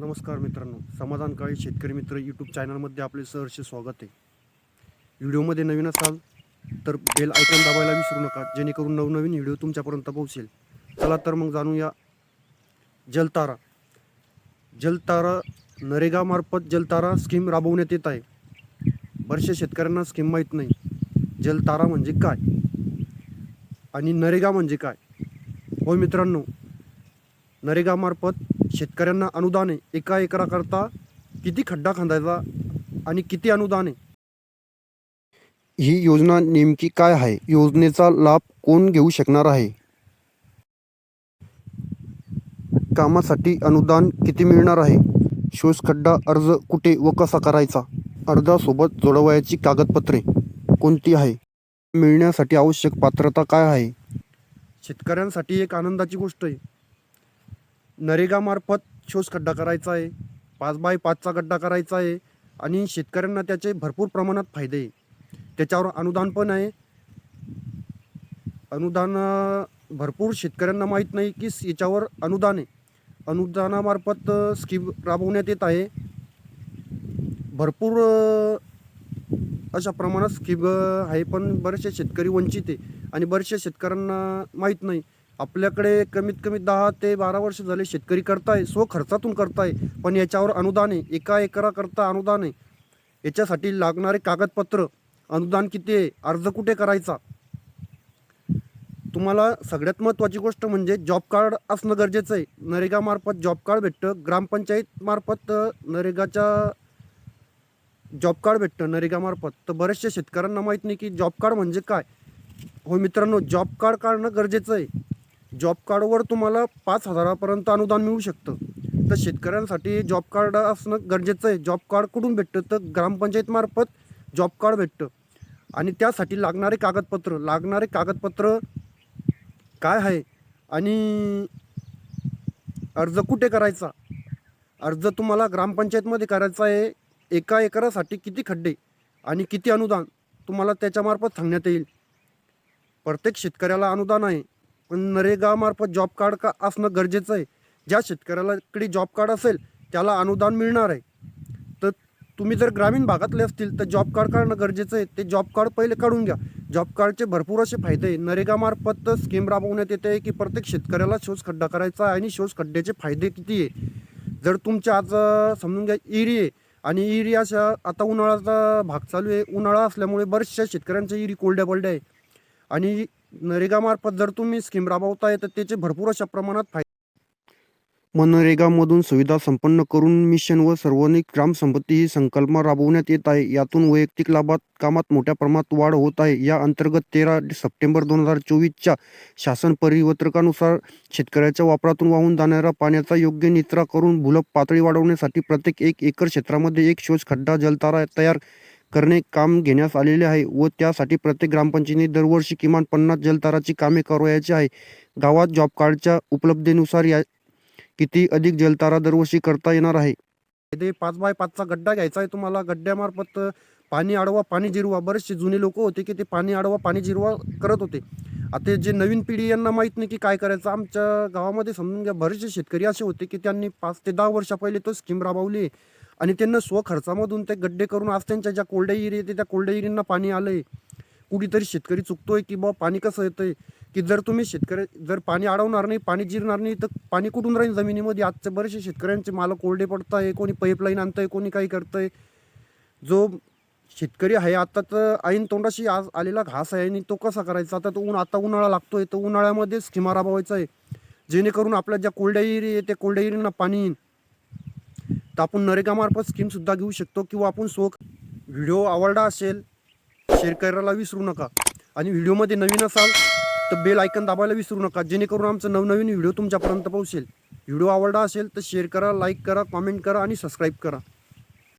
नमस्कार मित्रांनो समाधान काळी शेतकरी मित्र यूट्यूब चॅनलमध्ये आपले सहर्ष स्वागत आहे. व्हिडिओमध्ये नवीन असाल तर बेल आयकॉन दाबायला विसरू नका जेणेकरून नवनवीन व्हिडिओ तुमच्यापर्यंत पोहोचेल. चला तर मग जाणूया जलतारा. जलतारा नरेगामार्फत जलतारा स्कीम राबवण्यात येत आहे. बरेचशा शेतकऱ्यांना स्कीम माहीत नाही. जलतारा म्हणजे काय? आणि नरेगा म्हणजे काय? होय मित्रांनो नरेगामार्फत शेतकऱ्यांना अनुदान आहे एका एकराकरता किती खड्डा खांदायचा आणि किती अनुदान? आहे ही योजना नेमकी काय आहे? योजनेचा लाभ कोण घेऊ शकणार आहे? कामासाठी अनुदान किती मिळणार आहे? शोष खड्डा अर्ज कुठे व कसा करायचा? अर्जासोबत जोडवायची कागदपत्रे कोणती आहे? मिळण्यासाठी आवश्यक पात्रता काय आहे? शेतकऱ्यांसाठी एक आनंदाची गोष्ट आहे. नरेगामार्फत शोष खड्डा करायचा आहे. पाच बाय पाचचा गड्डा करायचा आहे आणि शेतकऱ्यांना त्याचे भरपूर प्रमाणात फायदे आहे. त्याच्यावर अनुदान पण आहे. अनुदान भरपूर शेतकऱ्यांना माहीत नाही की याच्यावर अनुदान आहे. अनुदानामार्फत स्कीम राबवण्यात येत आहे. भरपूर अशा प्रमाणात स्कीम आहे पण बरेचसे शेतकरी वंचित आहे आणि बरेचशा शेतकऱ्यांना माहीत नाही. आपल्याकडे कमीत कमी दहा ते बारा वर्ष झाले शेतकरी करताय स्व खर्चातून करताय पण याच्यावर अनुदान आहे एका एकराकरता अनुदान आहे. याच्यासाठी लागणारे कागदपत्र अनुदान किती आहे अर्ज कुठे करायचा? तुम्हाला सगळ्यात महत्त्वाची गोष्ट म्हणजे जॉब कार्ड असणं गरजेचं आहे. नरेगामार्फत जॉब कार्ड भेटतं ग्रामपंचायत मार्फत नरेगाच्या जॉब कार्ड भेटतं नरेगामार्फत तर बऱ्याचशा शेतकऱ्यांना माहीत नाही की जॉब कार्ड म्हणजे काय. हो मित्रांनो जॉब कार्ड काढणं गरजेचं आहे. जॉब कार्डवर तुम्हाला पाच हजारापर्यंत अनुदान मिळू शकतं. तर शेतकऱ्यांसाठी जॉब कार्ड असणं गरजेचं आहे. जॉब कार्ड कुठून भेटतं? तर ग्रामपंचायतमार्फत जॉब कार्ड भेटतं. आणि त्यासाठी लागणारे कागदपत्र लागणारे कागदपत्र काय आहे? आणि अर्ज कुठे करायचा? अर्ज तुम्हाला ग्रामपंचायतमध्ये करायचा आहे. एका एकरासाठी किती खड्डे आणि किती अनुदान तुम्हाला त्याच्यामार्फत सांगण्यात येईल. प्रत्येक शेतकऱ्याला अनुदान आहे. पण नरेगामार्फत जॉब कार्ड का असणं गरजेचं आहे? ज्या शेतकऱ्यालाकडे जॉब कार्ड असेल त्याला अनुदान मिळणार आहे. तर तुम्ही जर ग्रामीण भागातले असतील तर जॉब कार्ड काढणं गरजेचं आहे. ते जॉब कार्ड पहिले काढून घ्या. जॉब कार्डचे भरपूर असे फायदे आहे नरेगामार्फत स्कीम राबवण्यात येते की प्रत्येक शेतकऱ्याला शोष खड्डा करायचा आहे आणि शोष खड्ड्याचे फायदे किती आहे? जर तुमच्या आज समजून घ्या इरी आहे. आणि इरी अशा आता उन्हाळ्याचा भाग चालू आहे. उन्हाळा असल्यामुळे बऱ्याचशा शेतकऱ्यांच्या इरी कोरड्या पडल्या आहे आणि नरेगामार्फत जर तुम्ही स्कीम राबवताय तर त्याचे भरपूर अशा प्रमाणात फायदे मनरेगामधून सुविधा संपन्न करून मिशन व सार्वजनिक ग्रामसंपत्ती ही संकल्पना राबवण्यात येत आहे. यातून वैयक्तिक लाभात कामात मोठ्या प्रमाणात वाढ होत आहे. या अंतर्गत तेरा सप्टेंबर दोन हजार चोवीसच्या शासन परिपत्रकानुसार शेतकऱ्याच्या वापरातून वाहून जाणाऱ्या पाण्याचा योग्य निचरा करून भूलभ पातळी वाढवण्यासाठी प्रत्येक एक एकर क्षेत्रामध्ये एक शोष खड्डा जलतारा तयार करणे काम घेण्यास आलेले आहे व त्यासाठी प्रत्येक ग्रामपंचायतीने दरवर्षी किमान पन्नास जलताराची कामे करावयाची आहे. गावात जॉब कार्डच्या उपलब्धतेनुसार या किती अधिक जलतारा दरवर्षी करता येणार आहे? ते पाच बाय पाचचा गड्डा घ्यायचा आहे तुम्हाला. गड्ड्यामार्फत पाणी अडवा पाणी जिरवा. बरेचसे जुने लोक होते की ते पाणी अडवा पाणी जिरवा करत होते. आता जे नवीन पिढी यांना माहीत नाही की काय करायचं. आमच्या गावामध्ये समजून घ्या बरेचसे शेतकरी असे होते की त्यांनी पाच ते दहा वर्षा पहिले तो स्कीम राबवली आणि त्यांना स्वखर्चामधून ते गड्डे करून आज त्यांच्या ज्या कोरड्या इरी येते त्या कोरड्या एरियांना पाणी आलं आहे कुठेतरी शेतकरी चुकतोय की बा पाणी कसं येतंय? की जर तुम्ही शेतकरी जर पाणी अडवणार नाही पाणी जिरणार नाही तर पाणी कुठून राहील जमिनीमध्ये? आजचे बरेचसे शेतकऱ्यांचे माल कोरडे पडत आहे कोणी पाईपलाईन आणतंय कोणी काही करतंय. जो शेतकरी आहे आता तर ऐन तोंडाशी आज आलेला घास आहे आणि तो कसा करायचा? आता तो ऊन आता उन्हाळा लागतोय तर उन्हाळ्यामध्ये स्किमा राबवायचा आहे. जेणेकरून आपल्या ज्या कोरड्या इरी आहे त्या कोरड्या एरियांना पाणी येईल तर आपण नरेगामार्फत स्कीमसुद्धा घेऊ शकतो किंवा आपण सोख व्हिडिओ आवडला असेल शेअर करायला विसरू नका. आणि व्हिडिओमध्ये नवीन असाल तर बेल आयकन दाबायला विसरू नका. जेणेकरून आमचं नवनवीन व्हिडिओ तुमच्यापर्यंत पोहोचेल. व्हिडिओ आवडला असेल तर शेअर करा लाईक करा कॉमेंट करा आणि सबस्क्राईब करा.